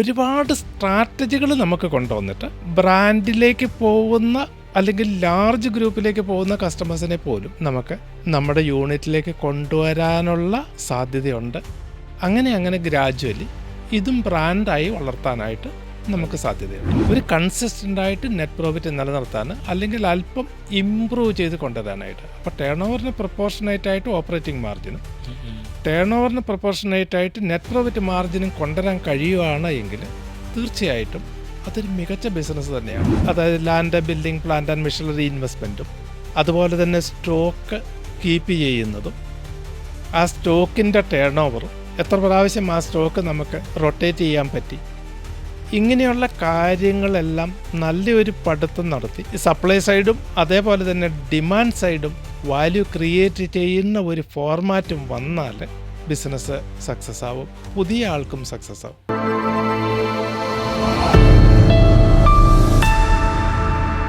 ഒരുപാട് സ്ട്രാറ്റജികൾ നമുക്ക് കൊണ്ടുവന്നിട്ട് ബ്രാൻഡിലേക്ക് പോകുന്ന അല്ലെങ്കിൽ ലാർജ് ഗ്രൂപ്പിലേക്ക് പോകുന്ന കസ്റ്റമേഴ്സിനെ പോലും നമുക്ക് നമ്മുടെ യൂണിറ്റിലേക്ക് കൊണ്ടുവരാനുള്ള സാധ്യതയുണ്ട്. അങ്ങനെ അങ്ങനെ ഗ്രാജുവലി ഇതും ബ്രാൻഡായി വളർത്താനായിട്ട് നമുക്ക് സാധ്യതയുണ്ട്. ഒരു കൺസിസ്റ്റന്റ് ആയിട്ട് നെറ്റ് പ്രോഫിറ്റ് നിലനിർത്താൻ അല്ലെങ്കിൽ അല്പം ഇമ്പ്രൂവ് ചെയ്ത് കൊണ്ടുവരാനായിട്ട്. അപ്പോൾ ടേൺ ഓവറിന് പ്രൊപ്പോർഷനേറ്റ് ആയിട്ട് ഓപ്പറേറ്റിംഗ് മാർജിനും ടേൺ ഓവറിന് പ്രൊപ്പോർഷനേറ്റ് ആയിട്ട് നെറ്റ് പ്രോഫിറ്റ് മാർജിനും കൊണ്ടുവരാൻ കഴിയുകയാണ് എങ്കിൽ തീർച്ചയായിട്ടും അതൊരു മികച്ച ബിസിനസ് തന്നെയാണ്. അതായത് land building plant and machinery ഇൻവെസ്റ്റ്മെന്റും അതുപോലെ തന്നെ സ്റ്റോക്ക് കീപ്പ് ചെയ്യുന്നതും. ആ സ്റ്റോക്കിന്റെ ടേൺ ഓവറും എത്ര പ്രാവശ്യം ആ സ്റ്റോക്ക് നമുക്ക് റൊട്ടേറ്റ് ചെയ്യാൻ പറ്റി? ഇങ്ങനെയുള്ള കാര്യങ്ങളെല്ലാം നല്ലൊരു പഠിത്തം നടത്തി. സപ്ലൈ സൈഡും അതേപോലെ തന്നെ ഡിമാൻഡ് സൈഡും വാല്യൂ ക്രിയേറ്റ് ചെയ്യുന്ന ഒരു ഫോർമാറ്റും വന്നാൽ ബിസിനസ് സക്സസ് ആവും. പുതിയ ആൾക്കും സക്സസ് ആവും.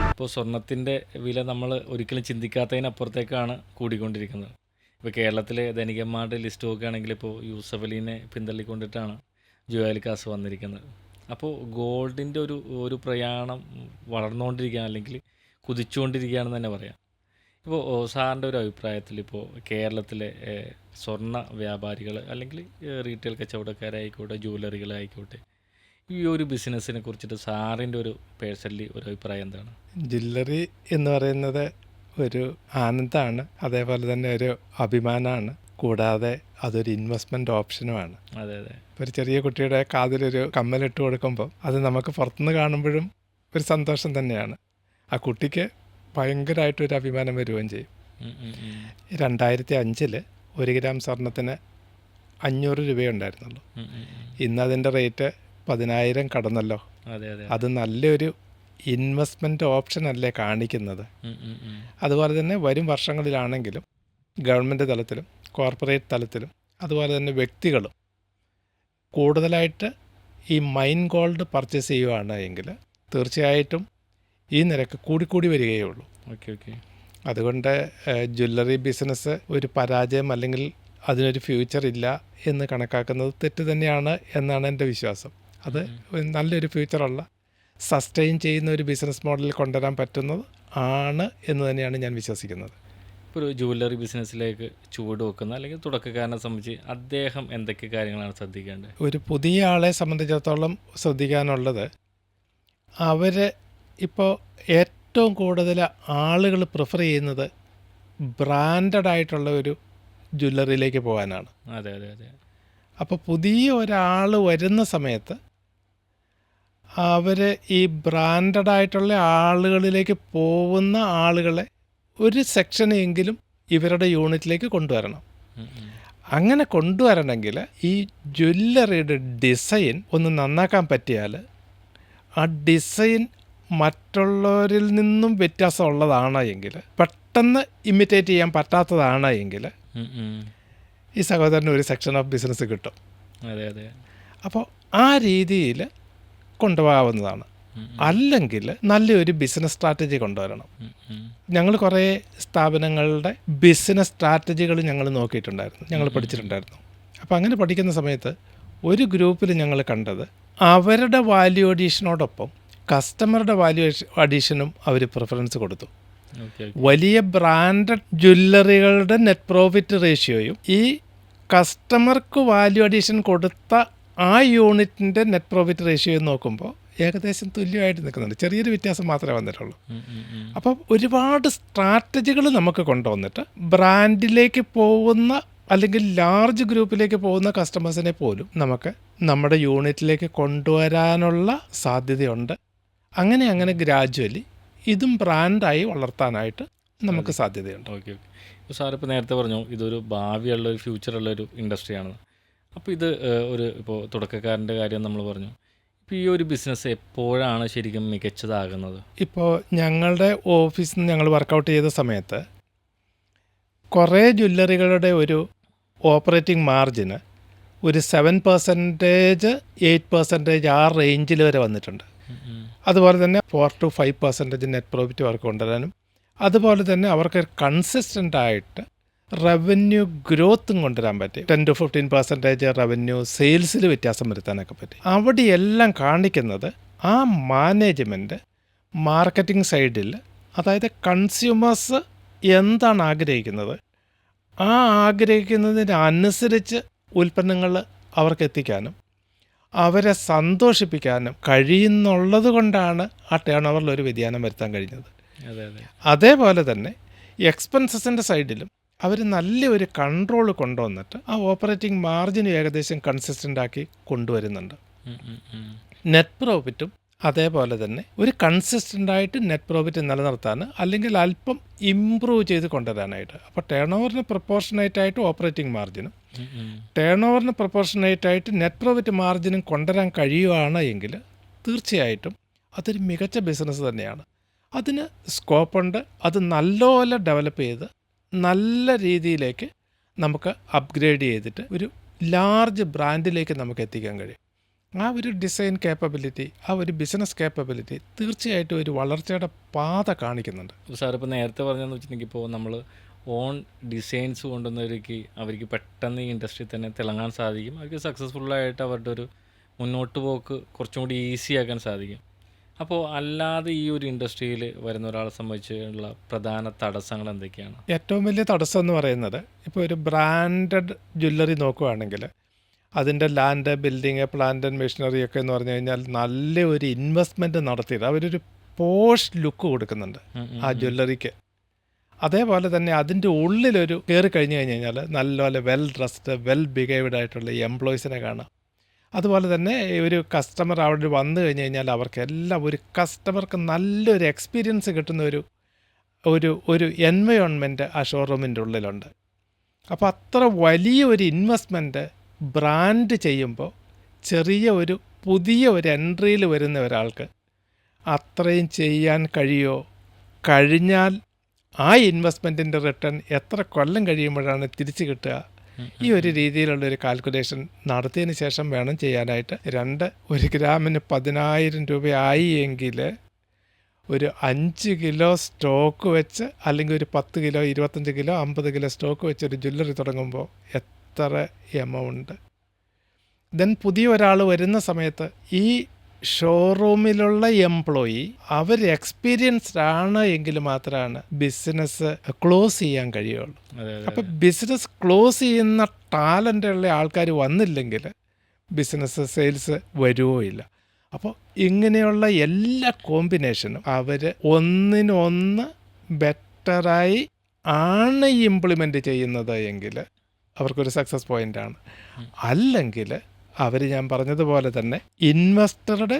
ഇപ്പോൾ സ്വർണത്തിന്റെ വില നമ്മൾ ഒരിക്കലും ചിന്തിക്കാത്തതിനപ്പുറത്തേക്കാണ് കൂടിക്കൊണ്ടിരിക്കുന്നത്. ഇപ്പോൾ കേരളത്തിലെ ധനികന്മാരുടെ ലിസ്റ്റ് നോക്കുകയാണെങ്കിൽ ഇപ്പോൾ യൂസഫ് അലീനെ പിന്തള്ളിക്കൊണ്ടിട്ടാണ് ജുവാലിക്കാസ് വന്നിരിക്കുന്നത്. അപ്പോൾ ഗോൾഡിന്റെ ഒരു ഒരു പ്രയാണം വളർന്നുകൊണ്ടിരിക്കുകയാണ് അല്ലെങ്കിൽ കുതിച്ചുകൊണ്ടിരിക്കുകയാണെന്ന് തന്നെ പറയാം. ഇപ്പോൾ സാറിന്റെ ഒരു അഭിപ്രായത്തിൽ ഇപ്പോൾ കേരളത്തിലെ സ്വർണ വ്യാപാരികൾ അല്ലെങ്കിൽ റീറ്റെയിൽ കച്ചവടക്കാരായിക്കോട്ടെ ജ്വല്ലറികളായിക്കോട്ടെ ഈ ഒരു ബിസിനസ്സിനെ കുറിച്ചിട്ട് സാറിന്റെ ഒരു പേഴ്സണലി ഒരു അഭിപ്രായം എന്താണ്? ജ്വല്ലറി എന്ന് പറയുന്നത് ഒരു ആനന്ദമാണ് അതേപോലെ തന്നെ ഒരു അഭിമാനമാണ്. കൂടാതെ അതൊരു ഇൻവെസ്റ്റ്മെന്റ് ഓപ്ഷനുമാണ് അതെ അതെ. ഒരു ചെറിയ കുട്ടിയുടെ കാതിലൊരു കമ്മലിട്ട് കൊടുക്കുമ്പോൾ അത് നമുക്ക് പുറത്തുനിന്ന് കാണുമ്പോഴും ഒരു സന്തോഷം തന്നെയാണ്. ആ കുട്ടിക്ക് ഭയങ്കരമായിട്ടൊരു അഭിമാനം വരികയും ചെയ്യും. രണ്ടായിരത്തി അഞ്ചിൽ ഒരു ഗ്രാം സ്വർണത്തിന് അഞ്ഞൂറ് രൂപയുണ്ടായിരുന്നുള്ളൂ. ഇന്ന് അതിന്റെ റേറ്റ് പതിനായിരം കടന്നല്ലോ. അതെ നല്ലൊരു ഇൻവെസ്റ്റ്മെന്റ് ഓപ്ഷൻ അല്ലേ കാണിക്കുന്നത്. അതുപോലെ തന്നെ വരും വർഷങ്ങളിലാണെങ്കിലും ഗവൺമെന്റ് തലത്തിലും കോർപ്പറേറ്റ് തലത്തിലും അതുപോലെ തന്നെ വ്യക്തികളും കൂടുതലായിട്ട് ഈ മൈൻ ഗോൾഡ് പർച്ചേസ് ചെയ്യുകയാണ് എങ്കിൽ തീർച്ചയായിട്ടും ഈ നിരക്ക് കൂടിക്കൂടി വരികയേ ഉള്ളൂ ഓക്കെ ഓക്കെ. അതുകൊണ്ട് ജ്വല്ലറി ബിസിനസ് ഒരു പരാജയം അല്ലെങ്കിൽ അതിനൊരു ഫ്യൂച്ചർ ഇല്ല എന്ന് കണക്കാക്കുന്നത് തെറ്റ് തന്നെയാണ് എന്നാണ് എന്റെ വിശ്വാസം. അത് നല്ലൊരു ഫ്യൂച്ചറുള്ള സസ്റ്റെയിൻ ചെയ്യുന്ന ഒരു ബിസിനസ് മോഡലിൽ കൊണ്ടുവരാൻ പറ്റുന്നത് ആണ് എന്ന് തന്നെയാണ് ഞാൻ വിശ്വസിക്കുന്നത്. ഒരു ജുവല്ലറി ബിസിനസ്സിലേക്ക് ചുവട് വെക്കുന്ന അല്ലെങ്കിൽ തുടക്കക്കാരനെ സംബന്ധിച്ച് അദ്ദേഹം എന്തൊക്കെ കാര്യങ്ങളാണ് ശ്രദ്ധിക്കേണ്ടത്? ഒരു പുതിയ ആളെ സംബന്ധിച്ചിടത്തോളം ശ്രദ്ധിക്കാനുള്ളത് അവർ ഇപ്പോൾ ഏറ്റവും കൂടുതൽ ആളുകൾ പ്രിഫർ ചെയ്യുന്നത് ബ്രാൻഡഡ് ആയിട്ടുള്ള ഒരു ജ്വല്ലറിയിലേക്ക് പോകാനാണ്. അതെ അതെ അതെ. അപ്പോൾ പുതിയ ഒരാൾ വരുന്ന സമയത്ത് അവർ ഈ ബ്രാൻഡഡ് ആയിട്ടുള്ള ആളുകളിലേക്ക് പോകുന്ന ആളുകളെ ഒരു സെക്ഷനെങ്കിലും ഇവരുടെ യൂണിറ്റിലേക്ക് കൊണ്ടുവരണം. അങ്ങനെ കൊണ്ടുവരണമെങ്കിൽ ഈ ജ്വല്ലറിയുടെ ഡിസൈൻ ഒന്ന് നന്നാക്കാൻ പറ്റിയാൽ ആ ഡിസൈൻ മറ്റുള്ളവരിൽ നിന്നും വ്യത്യാസമുള്ളതാണ് എങ്കിൽ പെട്ടെന്ന് ഇമിറ്റേറ്റ് ചെയ്യാൻ പറ്റാത്തതാണ് എങ്കിൽ. ഈ സഹോദരന് ഒരു സെക്ഷൻ ഓഫ് ബിസിനസ് കിട്ടും അതെ അതെ അപ്പോൾ ആ രീതിയിൽ കൊണ്ടുപോകാവുന്നതാണ് അല്ലെങ്കിൽ നല്ലൊരു ബിസിനസ് സ്ട്രാറ്റജി കൊണ്ടുവരണം. ഞങ്ങൾ കുറേ സ്ഥാപനങ്ങളുടെ ബിസിനസ് സ്ട്രാറ്റജികൾ ഞങ്ങൾ നോക്കിയിട്ടുണ്ടായിരുന്നു. ഞങ്ങൾ പഠിച്ചിട്ടുണ്ടായിരുന്നു. അപ്പോൾ അങ്ങനെ പഠിക്കുന്ന സമയത്ത് ഒരു ഗ്രൂപ്പിൽ ഞങ്ങൾ കണ്ടത് അവരുടെ വാല്യൂ അഡീഷനോടൊപ്പം കസ്റ്റമറുടെ വാല്യൂ അഡീഷനും അവർ പ്രിഫറൻസ് കൊടുത്തു. വലിയ ബ്രാൻഡഡ് ജ്വല്ലറികളുടെ നെറ്റ് പ്രോഫിറ്റ് റേഷ്യോയും ഈ കസ്റ്റമർക്ക് വാല്യൂ അഡീഷൻ കൊടുത്ത ആ യൂണിറ്റിന്റെ നെറ്റ് പ്രോഫിറ്റ് റേഷ്യോയും നോക്കുമ്പോൾ ഏകദേശം തുല്യമായിട്ട് നിൽക്കുന്നുണ്ട്. ചെറിയൊരു വ്യത്യാസം മാത്രമേ വന്നിട്ടുള്ളൂ. അപ്പം ഒരുപാട് സ്ട്രാറ്റജികൾ നമുക്ക് കൊണ്ടുവന്നിട്ട് ബ്രാൻഡിലേക്ക് പോകുന്ന അല്ലെങ്കിൽ ലാർജ് ഗ്രൂപ്പിലേക്ക് പോകുന്ന കസ്റ്റമേഴ്സിനെ പോലും നമുക്ക് നമ്മുടെ യൂണിറ്റിലേക്ക് കൊണ്ടുവരാനുള്ള സാധ്യതയുണ്ട്. അങ്ങനെ അങ്ങനെ ഗ്രാജുവലി ഇതും ബ്രാൻഡായി വളർത്താനായിട്ട് നമുക്ക് സാധ്യതയുണ്ട്. Okay okay. ഇപ്പോൾ സാർ ഇപ്പോൾ നേരത്തെ പറഞ്ഞു ഇതൊരു ഭാവിയുള്ള ഒരു ഫ്യൂച്ചറുള്ള ഒരു ഇൻഡസ്ട്രിയാണ്. അപ്പോൾ ഇത് ഒരു ഇപ്പോൾ തുടക്കക്കാരന്റെ കാര്യം നമ്മൾ പറഞ്ഞു. ഈ ഒരു ബിസിനസ് എപ്പോഴാണ് ശരിക്കും മികച്ചതാകുന്നത് ഇപ്പോൾ ഞങ്ങളുടെ ഓഫീസിൽ നിന്ന് ഞങ്ങൾ വർക്കൗട്ട് ചെയ്ത സമയത്ത് കുറേ ജ്വല്ലറികളുടെ ഒരു ഓപ്പറേറ്റിംഗ് മാർജിന് ഒരു സെവൻ പെർസെന്റേജ് എയ്റ്റ് പെർസെന്റേജ് ആ റേഞ്ചിൽ വരെ വന്നിട്ടുണ്ട്. അതുപോലെ തന്നെ four to five percentage net profit അവർക്ക് കൊണ്ടുവരാനും അതുപോലെ തന്നെ അവർക്ക് കൺസിസ്റ്റന്റ് ആയിട്ട് റവന്യൂ ഗ്രോത്തും കൊണ്ടുവരാൻ പറ്റി. Ten to fifteen percentage revenue സെയിൽസിൽ വ്യത്യാസം വരുത്താനൊക്കെ പറ്റി. അവിടെയെല്ലാം കാണിക്കുന്നത് ആ മാനേജ്മെന്റ് മാർക്കറ്റിംഗ് സൈഡിൽ അതായത് കൺസ്യൂമേഴ്സ് എന്താണ് ആഗ്രഹിക്കുന്നത്? ആ ആഗ്രഹിക്കുന്നതിനനുസരിച്ച് ഉൽപ്പന്നങ്ങൾ അവർക്ക് എത്തിക്കാനും അവരെ സന്തോഷിപ്പിക്കാനും കഴിയുന്നുള്ളത് കൊണ്ടാണ് ആ ടേൺ ഓവറിൽ ഒരു വ്യതിയാനം വരുത്താൻ കഴിഞ്ഞത്. അതെ അതെ. അതേപോലെ തന്നെ എക്സ്പെൻസസിന്റെ സൈഡിലും അവർ നല്ലൊരു കൺട്രോൾ കൊണ്ടുവന്നിട്ട് ആ ഓപ്പറേറ്റിംഗ് മാർജിൻ ഏകദേശം കൺസിസ്റ്റന്റ് ആക്കി കൊണ്ടുവരുന്നുണ്ട്. നെറ്റ് പ്രോഫിറ്റും അതേപോലെ തന്നെ ഒരു കൺസിസ്റ്റന്റ് ആയിട്ട് നെറ്റ് പ്രോഫിറ്റ് നിലനിർത്താൻ അല്ലെങ്കിൽ അല്പം ഇമ്പ്രൂവ് ചെയ്ത് കൊണ്ടുവരാനായിട്ട് അപ്പോൾ ടേൺ ഓവറിന് പ്രൊപ്പോർഷനേറ്റ് ആയിട്ട് ഓപ്പറേറ്റിംഗ് മാർജിനും. ടേൺ ഓവറിന് പ്രൊപ്പോർഷനേറ്റ് ആയിട്ട് നെറ്റ് പ്രോഫിറ്റ് മാർജിനും കൊണ്ടുവരാൻ കഴിയുകയാണ് എങ്കിൽ തീർച്ചയായിട്ടും അതൊരു മികച്ച ബിസിനസ് തന്നെയാണ് അതിന് സ്കോപ്പുണ്ട് അത് നല്ലപോലെ ഡെവലപ്പ് ചെയ്ത് നല്ല രീതിയിലേക്ക് നമുക്ക് അപ്ഗ്രേഡ് ചെയ്തിട്ട് ഒരു ലാർജ് ബ്രാൻഡിലേക്ക് നമുക്ക് എത്തിക്കാൻ കഴിയും. ആ ഒരു ഡിസൈൻ കേപ്പബിലിറ്റി ആ ഒരു ബിസിനസ് കേപ്പബിലിറ്റി തീർച്ചയായിട്ടും ഒരു വളർച്ചയുടെ പാത കാണിക്കുന്നുണ്ട്. സാർ ഇപ്പോൾ നേരത്തെ പറഞ്ഞതെന്ന് വെച്ചിട്ടുണ്ടെങ്കിൽ ഇപ്പോൾ നമ്മൾ ഓൺ ഡിസൈൻസ് കൊണ്ടുവന്നവർക്ക് അവർക്ക് പെട്ടെന്ന് ഈ ഇൻഡസ്ട്രി തന്നെ തിളങ്ങാൻ സാധിക്കും. അവർക്ക് സക്സസ്ഫുള്ളായിട്ട് അവരുടെ ഒരു മുന്നോട്ട് പോക്ക് കുറച്ചും കൂടി ഈസി ആക്കാൻ സാധിക്കും. അപ്പോൾ അല്ലാതെ ഈ ഒരു ഇൻഡസ്ട്രിയിൽ വരുന്ന ഒരാളെ സംബന്ധിച്ചുള്ള പ്രധാന തടസ്സങ്ങൾ എന്തൊക്കെയാണ്? ഏറ്റവും വലിയ തടസ്സം എന്ന് പറയുന്നത് ഇപ്പോൾ ഒരു ബ്രാൻഡഡ് ജ്വല്ലറി നോക്കുകയാണെങ്കിൽ അതിന്റെ land building plant and machinery ഒക്കെ എന്ന് പറഞ്ഞു കഴിഞ്ഞാൽ നല്ല ഒരു ഇൻവെസ്റ്റ്മെന്റ് നടത്തിയത്. അവരൊരു പോഷ് ലുക്ക് കൊടുക്കുന്നുണ്ട് ആ. ജ്വല്ലറിക്ക് അതേപോലെ തന്നെ അതിന്റെ ഉള്ളിലൊരു കയറി കഴിഞ്ഞ് കഴിഞ്ഞ് കഴിഞ്ഞാൽ നല്ലപോലെ വെൽ ഡ്രസ്ഡ് വെൽ ബിഹേവ്ഡ് ആയിട്ടുള്ള എംപ്ലോയീസിനെ കാണാം. അതുപോലെ തന്നെ ഒരു കസ്റ്റമർ അവിടെ വന്നു കഴിഞ്ഞ് കഴിഞ്ഞാൽ അവർക്ക് എല്ലാം ഒരു കസ്റ്റമർക്ക് നല്ലൊരു എക്സ്പീരിയൻസ് കിട്ടുന്ന ഒരു ഒരു ഒരു എൻവയോൺമെന്റ് ആ ഷോറൂമിന്റെ ഉള്ളിലുണ്ട്. അപ്പോൾ അത്ര വലിയ ഒരു ഇൻവെസ്റ്റ്മെന്റ് ബ്രാൻഡ് ചെയ്യുമ്പോൾ ചെറിയ ഒരു പുതിയ ഒരു എൻട്രിയിൽ വരുന്ന ഒരാൾക്ക് അത്രയും ചെയ്യാൻ കഴിയുമോ? കഴിഞ്ഞാൽ ആ ഇൻവെസ്റ്റ്മെന്റിന്റെ റിട്ടേൺ എത്ര കൊല്ലം കഴിയുമ്പോഴാണ് തിരിച്ചു കിട്ടുക? ഈ ഒരു രീതിയിലുള്ള ഒരു കാൽക്കുലേഷൻ നടത്തിയതിന് ശേഷം വേണം ചെയ്യാനായിട്ട്. രണ്ട് ഒരു ഗ്രാമിന് പതിനായിരം രൂപയായി എങ്കിൽ ഒരു അഞ്ച് കിലോ സ്റ്റോക്ക് വെച്ച് അല്ലെങ്കിൽ ഒരു പത്ത് കിലോ ഇരുപത്തഞ്ച് കിലോ അമ്പത് കിലോ സ്റ്റോക്ക് വെച്ച് ഒരു ജ്വല്ലറി തുടങ്ങുമ്പോൾ എത്ര എമൗണ്ട് ദെൻ പുതിയ ഒരാൾ വരുന്ന സമയത്ത് ഈ ഷോറൂമിലുള്ള എംപ്ലോയി അവർ എക്സ്പീരിയൻസ്ഡ് ആണ് എങ്കിൽ മാത്രമാണ് ബിസിനസ് ക്ലോസ് ചെയ്യാൻ കഴിയുള്ളൂ. അപ്പം ബിസിനസ് ക്ലോസ് ചെയ്യുന്ന ടാലന്റ് ഉള്ള ആൾക്കാർ വന്നില്ലെങ്കിൽ ബിസിനസ് സെയിൽസ് വരുവോ ഇല്ല അപ്പോൾ ഇങ്ങനെയുള്ള എല്ലാ കോമ്പിനേഷനും അവർ ഒന്നിനൊന്ന് ബെറ്ററായി ആണ് ഇംപ്ലിമെന്റ് ചെയ്യുന്നത് എങ്കിൽ അവർക്കൊരു സക്സസ് പോയിന്റാണ് അല്ലെങ്കിൽ അവർ ഞാൻ പറഞ്ഞതുപോലെ തന്നെ ഇൻവെസ്റ്ററുടെ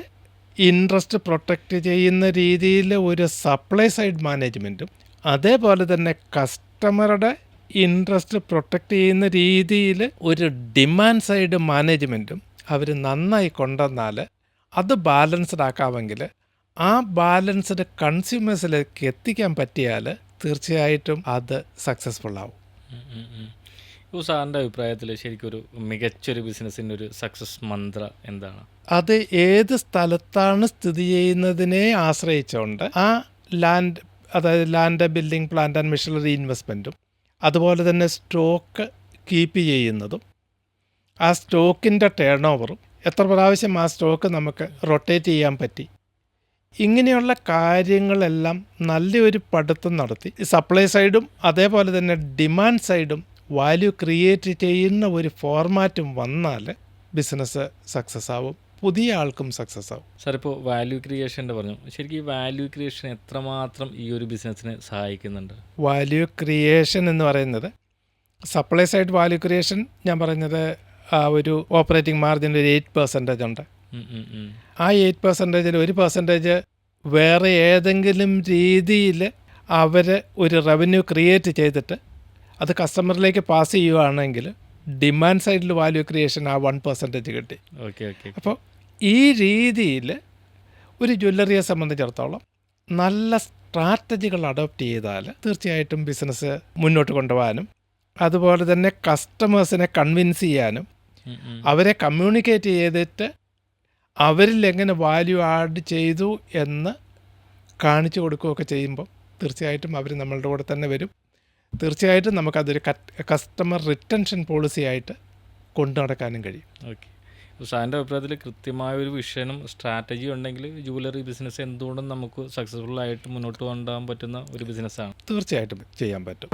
ഇൻട്രസ്റ്റ് പ്രൊട്ടക്റ്റ് ചെയ്യുന്ന രീതിയിൽ ഒരു സപ്ലൈ സൈഡ് മാനേജ്മെന്റും അതേപോലെ തന്നെ കസ്റ്റമറുടെ ഇൻട്രസ്റ്റ് പ്രൊട്ടക്റ്റ് ചെയ്യുന്ന രീതിയിൽ ഒരു ഡിമാൻഡ് സൈഡ് മാനേജ്മെന്റും അവർ നന്നായി കൊണ്ടുവന്നാൽ അത് ബാലൻസ്ഡ് ആക്കാമെങ്കിൽ ആ ബാലൻസ്ഡ് കൺസ്യൂമേഴ്സിലേക്ക് എത്തിക്കാൻ പറ്റിയാൽ തീർച്ചയായിട്ടും അത് സക്സസ്ഫുൾ ആവും. ഇപ്പോൾ സാറിന്റെ അഭിപ്രായത്തിൽ ശരിക്കും ഒരു മികച്ചൊരു ബിസിനസ്സിന്റെ ഒരു സക്സസ് മന്ത്ര എന്താണ്? അത് ഏത് സ്ഥലത്താണ് സ്ഥിതി ചെയ്യുന്നതിനെ ആശ്രയിച്ചുകൊണ്ട് ആ ലാൻഡ് അതായത് land building plant and machinery ഇൻവെസ്റ്റ്മെന്റും അതുപോലെ തന്നെ സ്റ്റോക്ക് കീപ്പ് ചെയ്യുന്നതും ആ സ്റ്റോക്കിന്റെ ടേൺ ഓവറും എത്ര പ്രാവശ്യം ആ സ്റ്റോക്ക് നമുക്ക് റൊട്ടേറ്റ് ചെയ്യാൻ പറ്റി? ഇങ്ങനെയുള്ള കാര്യങ്ങളെല്ലാം നല്ലൊരു പഠിത്തം നടത്തി. സപ്ലൈ സൈഡും അതേപോലെ തന്നെ ഡിമാൻഡ് സൈഡും വാല്യൂ ക്രിയേറ്റ് ചെയ്യുന്ന ഒരു ഫോർമാറ്റും വന്നാൽ ബിസിനസ് സക്സസ് ആവും. പുതിയ ആൾക്കും സക്സസ് ആവും. സാർ ഇപ്പോൾ വാല്യൂ ക്രിയേഷന്റെ പറഞ്ഞു. ശരിക്കും ഈ വാല്യൂ ക്രിയേഷൻ എത്രമാത്രം ഈ ഒരു ബിസിനസ്സിനെ സഹായിക്കുന്നുണ്ട്? വാല്യൂ ക്രിയേഷൻ എന്ന് പറയുന്നത് സപ്ലൈ സൈഡ് വാല്യൂ ക്രിയേഷൻ ഞാൻ പറഞ്ഞത് ആ ഒരു ഓപ്പറേറ്റിംഗ് മാർജിൻ ഒരു എയ്റ്റ് പെർസെന്റേജ് ഉണ്ട്. ആ എയ്റ്റ് പെർസെന്റേജിൽ ഒരു പെർസെന്റേജ് വേറെ ഏതെങ്കിലും രീതിയിൽ അവർ ഒരു റവന്യൂ ക്രിയേറ്റ് ചെയ്തിട്ട് അത് കസ്റ്റമറിലേക്ക് പാസ് ചെയ്യുകയാണെങ്കിൽ ഡിമാൻഡ് സൈഡിൽ വാല്യൂ ക്രിയേഷൻ ആ വൺ പെർസെന്റേജ് കിട്ടി. ഓക്കെ ഓക്കെ അപ്പോൾ ഈ രീതിയിൽ ഒരു ജ്വല്ലറിയെ സംബന്ധിച്ചിടത്തോളം നല്ല സ്ട്രാറ്റജികൾ അഡോപ്റ്റ് ചെയ്താൽ തീർച്ചയായിട്ടും ബിസിനസ് മുന്നോട്ട് കൊണ്ടുപോകാനും അതുപോലെ തന്നെ കസ്റ്റമേഴ്സിനെ കൺവിൻസ് ചെയ്യാനും. അവരെ കമ്മ്യൂണിക്കേറ്റ് ചെയ്തിട്ട് അവരിൽ എങ്ങനെ വാല്യൂ ആഡ് ചെയ്തു എന്ന് കാണിച്ചു കൊടുക്കുകയൊക്കെ ചെയ്യുമ്പോൾ തീർച്ചയായിട്ടും അവർ നമ്മളുടെ കൂടെ തന്നെ വരും. തീർച്ചയായിട്ടും നമുക്കതൊരു കസ്റ്റമർ റിട്ടൻഷൻ പോളിസി ആയിട്ട് കൊണ്ടു നടക്കാനും കഴിയും. ഓക്കെ. സാറിന്റെ അഭിപ്രായത്തിൽ കൃത്യമായ ഒരു വിഷനും സ്ട്രാറ്റജി ഉണ്ടെങ്കിൽ ജുവലറി ബിസിനസ് എന്തുകൊണ്ടും നമുക്ക് സക്സസ്ഫുൾ ആയിട്ട് മുന്നോട്ട് കൊണ്ടുപോകാൻ പറ്റുന്ന ഒരു ബിസിനസ്സാണ് തീർച്ചയായിട്ടും ചെയ്യാൻ പറ്റും.